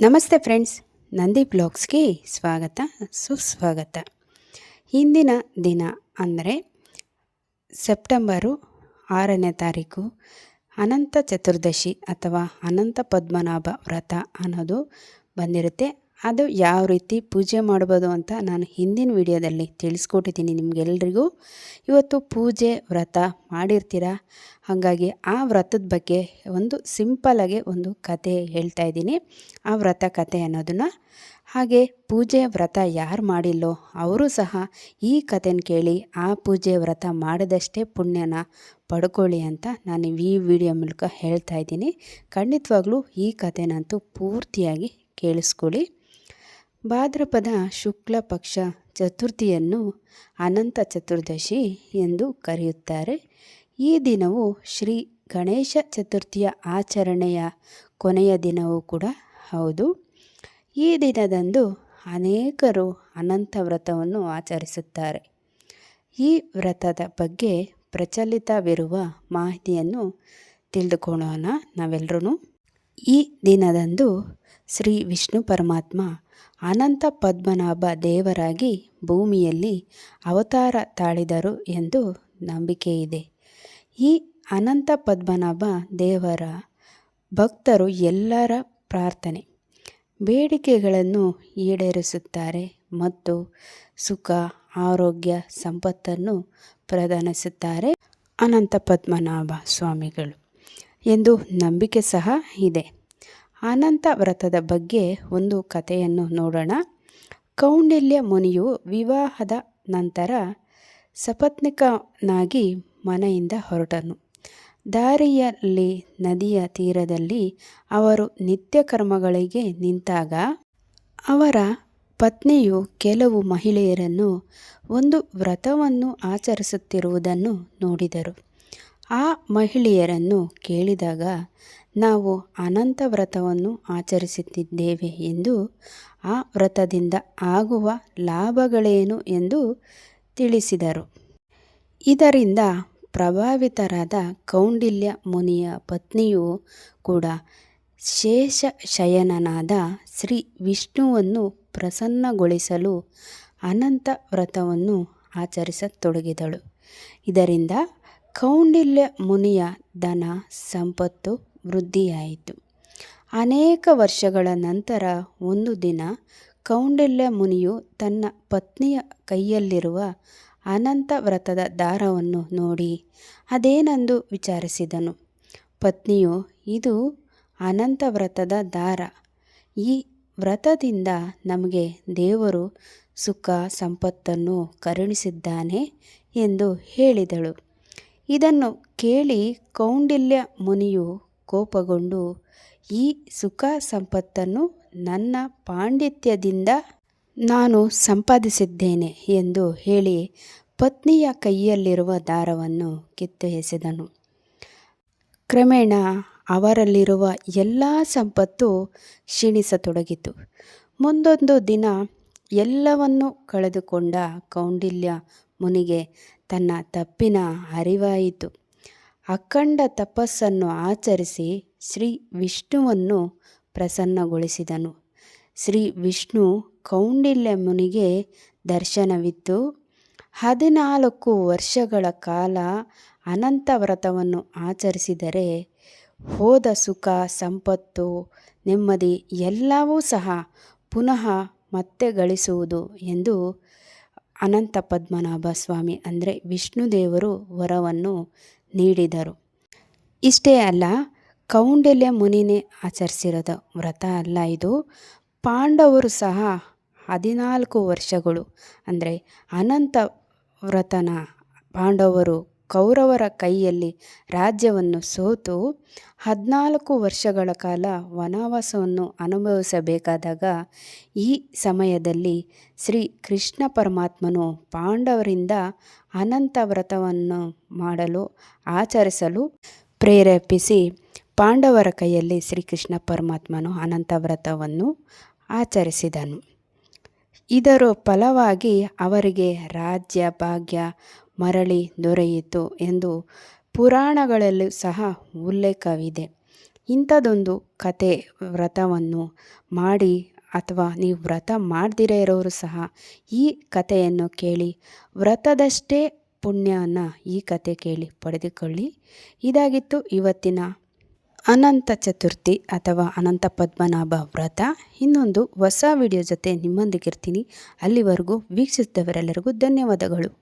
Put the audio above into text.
ನಮಸ್ತೆ ಫ್ರೆಂಡ್ಸ್, ನಂದಿ ಬ್ಲಾಗ್ಸ್ಗೆ ಸ್ವಾಗತ, ಸುಸ್ವಾಗತ. ಹಿಂದಿನ ದಿನ ಅಂದರೆ ಸೆಪ್ಟೆಂಬರು ಆರನೇ ತಾರೀಕು, ಅನಂತ ಚತುರ್ದಶಿ ಅಥವಾ ಅನಂತ ಪದ್ಮನಾಭ ವ್ರತ ಅನ್ನೋದು ಬಂದಿರುತ್ತೆ. ಅದು ಯಾವ ರೀತಿ ಪೂಜೆ ಮಾಡ್ಬೋದು ಅಂತ ನಾನು ಹಿಂದಿನ ವಿಡಿಯೋದಲ್ಲಿ ತಿಳಿಸ್ಕೊಟ್ಟಿದ್ದೀನಿ ನಿಮಗೆಲ್ರಿಗೂ. ಇವತ್ತು ಪೂಜೆ ವ್ರತ ಮಾಡಿರ್ತೀರಾ? ಹಾಗಾಗಿ ಆ ವ್ರತದ ಬಗ್ಗೆ ಒಂದು ಸಿಂಪಲಾಗಿ ಒಂದು ಕತೆ ಹೇಳ್ತಾ ಇದ್ದೀನಿ. ಆ ವ್ರತ ಕತೆ ಅನ್ನೋದನ್ನು. ಹಾಗೆ ಪೂಜೆ ವ್ರತ ಯಾರು ಮಾಡಿಲ್ಲೋ ಅವರು ಸಹ ಈ ಕಥೆನ ಕೇಳಿ ಆ ಪೂಜೆ ವ್ರತ ಮಾಡಿದಷ್ಟೇ ಪುಣ್ಯನ ಪಡ್ಕೊಳ್ಳಿ ಅಂತ ನಾನು ಈ ವಿಡಿಯೋ ಮೂಲಕ ಹೇಳ್ತಾ ಇದ್ದೀನಿ. ಖಂಡಿತವಾಗ್ಲೂ ಈ ಕಥೆನಂತೂ ಪೂರ್ತಿಯಾಗಿ ಕೇಳಿಸ್ಕೊಳ್ಳಿ. ಭಾದ್ರಪದ ಶುಕ್ಲ ಪಕ್ಷ ಚತುರ್ಥಿಯನ್ನು ಅನಂತ ಚತುರ್ದಶಿ ಎಂದು ಕರೆಯುತ್ತಾರೆ. ಈ ದಿನವು ಶ್ರೀ ಗಣೇಶ ಚತುರ್ಥಿಯ ಆಚರಣೆಯ ಕೊನೆಯ ದಿನವೂ ಕೂಡ ಹೌದು. ಈ ದಿನದಂದು ಅನೇಕರು ಅನಂತ ವ್ರತವನ್ನು ಆಚರಿಸುತ್ತಾರೆ. ಈ ವ್ರತದ ಬಗ್ಗೆ ಪ್ರಚಲಿತವಿರುವ ಮಾಹಿತಿಯನ್ನು ತಿಳಿದುಕೊಳ್ಳೋಣ ನಾವೆಲ್ಲರೂ ಈ ದಿನದಂದು ಶ್ರೀ ವಿಷ್ಣು ಪರಮಾತ್ಮ ಅನಂತ ಪದ್ಮನಾಭ ದೇವರಾಗಿ ಭೂಮಿಯಲ್ಲಿ ಅವತಾರ ತಾಳಿದರು ಎಂದು ನಂಬಿಕೆ ಇದೆ. ಈ ಅನಂತ ಪದ್ಮನಾಭ ದೇವರ ಭಕ್ತರು ಎಲ್ಲರ ಪ್ರಾರ್ಥನೆ, ಬೇಡಿಕೆಗಳನ್ನು ಈಡೇರಿಸುತ್ತಾರೆ ಮತ್ತು ಸುಖ, ಆರೋಗ್ಯ, ಸಂಪತ್ತನ್ನು ಪ್ರದಾನಿಸುತ್ತಾರೆ ಅನಂತ ಪದ್ಮನಾಭ ಸ್ವಾಮಿಗಳು. ಎಂದು ನಂಬಿಕೆ ಸಹ ಇದೆ. ಅನಂತ ವ್ರತದ ಬಗ್ಗೆ ಒಂದು ಕಥೆಯನ್ನು ನೋಡೋಣ. ಕೌಂಡಿಲ್ಯ ಮುನಿಯು ವಿವಾಹದ ನಂತರ ಸಪತ್ನಿಕನಾಗಿ ಮನೆಯಿಂದ ಹೊರಟನು. ದಾರಿಯಲ್ಲಿ ನದಿಯ ತೀರದಲ್ಲಿ ಅವರು ನಿತ್ಯ ಕರ್ಮಗಳಿಗೆ ನಿಂತಾಗ ಅವರ ಪತ್ನಿಯು ಕೆಲವು ಮಹಿಳೆಯರನ್ನು ಒಂದು ವ್ರತವನ್ನು ಆಚರಿಸುತ್ತಿರುವುದನ್ನು ನೋಡಿದರು. ಆ ಮಹಿಳೆಯರನ್ನು ಕೇಳಿದಾಗ, ನಾವು ಅನಂತ ವ್ರತವನ್ನು ಆಚರಿಸುತ್ತಿದ್ದೇವೆ ಎಂದು, ಆ ವ್ರತದಿಂದ ಆಗುವ ಲಾಭಗಳೇನು ಎಂದು ತಿಳಿಸಿದರು. ಇದರಿಂದ ಪ್ರಭಾವಿತರಾದ ಕೌಂಡಿಲ್ಯ ಮುನಿಯ ಪತ್ನಿಯು ಕೂಡ ಶೇಷ ಶಯನನಾದ ಶ್ರೀ ವಿಷ್ಣುವನ್ನು ಪ್ರಸನ್ನಗೊಳಿಸಲು ಅನಂತ ವ್ರತವನ್ನು ಆಚರಿಸತೊಡಗಿದಳು. ಇದರಿಂದ ಕೌಂಡಿಲ್ಯ ಮುನಿಯ ಧನ ಸಂಪತ್ತು ವೃದ್ಧಿಯಾಯಿತು. ಅನೇಕ ವರ್ಷಗಳ ನಂತರ ಒಂದು ದಿನ ಕೌಂಡಿಲ್ಯ ಮುನಿಯು ತನ್ನ ಪತ್ನಿಯ ಕೈಯಲ್ಲಿರುವ ಅನಂತ ವ್ರತದ ದಾರವನ್ನು ನೋಡಿ ಅದೇನೆಂದು ವಿಚಾರಿಸಿದನು. ಪತ್ನಿಯು, ಇದು ಅನಂತ ವ್ರತದ ದಾರ. ಈ ವ್ರತದಿಂದ ನಮಗೆ ದೇವರು ಸುಖ ಸಂಪತ್ತನ್ನು ಕರುಣಿಸಿದ್ದಾನೆ ಎಂದು ಹೇಳಿದಳು. ಇದನ್ನು ಕೇಳಿ ಕೌಂಡಿಲ್ಯ ಮುನಿಯು ಕೋಪಗೊಂಡು, ಈ ಸುಖ ಸಂಪತ್ತನ್ನು ನನ್ನ ಪಾಂಡಿತ್ಯದಿಂದ ನಾನು ಸಂಪಾದಿಸಿದ್ದೇನೆ ಎಂದು ಹೇಳಿ ಪತ್ನಿಯ ಕೈಯಲ್ಲಿರುವ ದಾರವನ್ನು ಕಿತ್ತು ಎಸೆದನು ಕ್ರಮೇಣ ಅವರಲ್ಲಿರುವ ಎಲ್ಲ ಸಂಪತ್ತು ಕ್ಷೀಣಿಸತೊಡಗಿತು. ಮುಂದೊಂದು ದಿನ ಎಲ್ಲವನ್ನೂ ಕಳೆದುಕೊಂಡ ಕೌಂಡಿಲ್ಯ ಮುನಿಗೆ ತನ್ನ ತಪ್ಪಿನ ಅರಿವಾಯಿತು. ಅಖಂಡ ತಪಸ್ಸನ್ನು ಆಚರಿಸಿ ಶ್ರೀ ವಿಷ್ಣುವನ್ನು ಪ್ರಸನ್ನಗೊಳಿಸಿದನು. ಶ್ರೀ ವಿಷ್ಣು ಕೌಂಡಿಲ್ಯ ಮುನಿಗೆ ದರ್ಶನವಿತ್ತು. ಹದಿನಾಲ್ಕು ವರ್ಷಗಳ ಕಾಲ ಅನಂತ ವ್ರತವನ್ನು ಆಚರಿಸಿದರೆ ಹೋದ ಸುಖ, ಸಂಪತ್ತು, ನೆಮ್ಮದಿ ಎಲ್ಲವೂ ಸಹ ಪುನಃ ಮತ್ತೆ ಗಳಿಸುವುದು ಎಂದು ಅನಂತ ಪದ್ಮನಾಭ ಸ್ವಾಮಿ ಅಂದರೆ ವಿಷ್ಣು ದೇವರು ವರವನ್ನು ನೀಡಿದರು. ಇಷ್ಟೇ ಅಲ್ಲ, ಕೌಂಡಲ್ಯ ಮುನಿನೇ ಆಚರಿಸಿರೋದು ವ್ರತ ಅಲ್ಲ ಇದು. ಪಾಂಡವರು ಸಹ ಹದಿನಾಲ್ಕು ವರ್ಷಗಳು ಅಂದರೆ ಅನಂತ ವ್ರತನ ಪಾಂಡವರು ಕೌರವರ ಕೈಯಲ್ಲಿ ರಾಜ್ಯವನ್ನು ಸೋತು ಹದಿನಾಲ್ಕು ವರ್ಷಗಳ ಕಾಲ ವನವಾಸವನ್ನು ಅನುಭವಿಸಬೇಕಾದಾಗ ಈ ಸಮಯದಲ್ಲಿ ಶ್ರೀ ಕೃಷ್ಣ ಪರಮಾತ್ಮನು ಪಾಂಡವರಿಂದ ಅನಂತ ವ್ರತವನ್ನು ಮಾಡಲು, ಆಚರಿಸಲು ಪ್ರೇರೇಪಿಸಿ ಪಾಂಡವರ ಕೈಯಲ್ಲಿ ಶ್ರೀಕೃಷ್ಣ ಪರಮಾತ್ಮನು ಅನಂತ ವ್ರತವನ್ನು ಆಚರಿಸಿದನು. ಇದರ ಫಲವಾಗಿ ಅವರಿಗೆ ರಾಜ್ಯ, ಭಾಗ್ಯ ಮರಳಿ ದೊರೆಯಿತು ಎಂದು ಪುರಾಣಗಳಲ್ಲೂ ಸಹ ಉಲ್ಲೇಖವಿದೆ. ಇಂಥದ್ದೊಂದು ಕತೆ ವ್ರತವನ್ನು ಮಾಡಿ ಅಥವಾ ನೀವು ವ್ರತ ಮಾಡದಿರೇ ಇರೋರು ಸಹ ಈ ಕಥೆಯನ್ನು ಕೇಳಿ, ವ್ರತದಷ್ಟೇ ಪುಣ್ಯವನ್ನು ಈ ಕತೆ ಕೇಳಿ ಪಡೆದುಕೊಳ್ಳಿ. ಇದಾಗಿತ್ತು ಇವತ್ತಿನ ಅನಂತ ಚತುರ್ಥಿ ಅಥವಾ ಅನಂತ ಪದ್ಮನಾಭ ವ್ರತ. ಇನ್ನೊಂದು ಹೊಸ ವಿಡಿಯೋ ಜೊತೆ ನಿಮ್ಮೊಂದಿಗಿರ್ತೀನಿ. ಅಲ್ಲಿವರೆಗೂ ವೀಕ್ಷಿಸಿದವರೆಲ್ಲರಿಗೂ ಧನ್ಯವಾದಗಳು.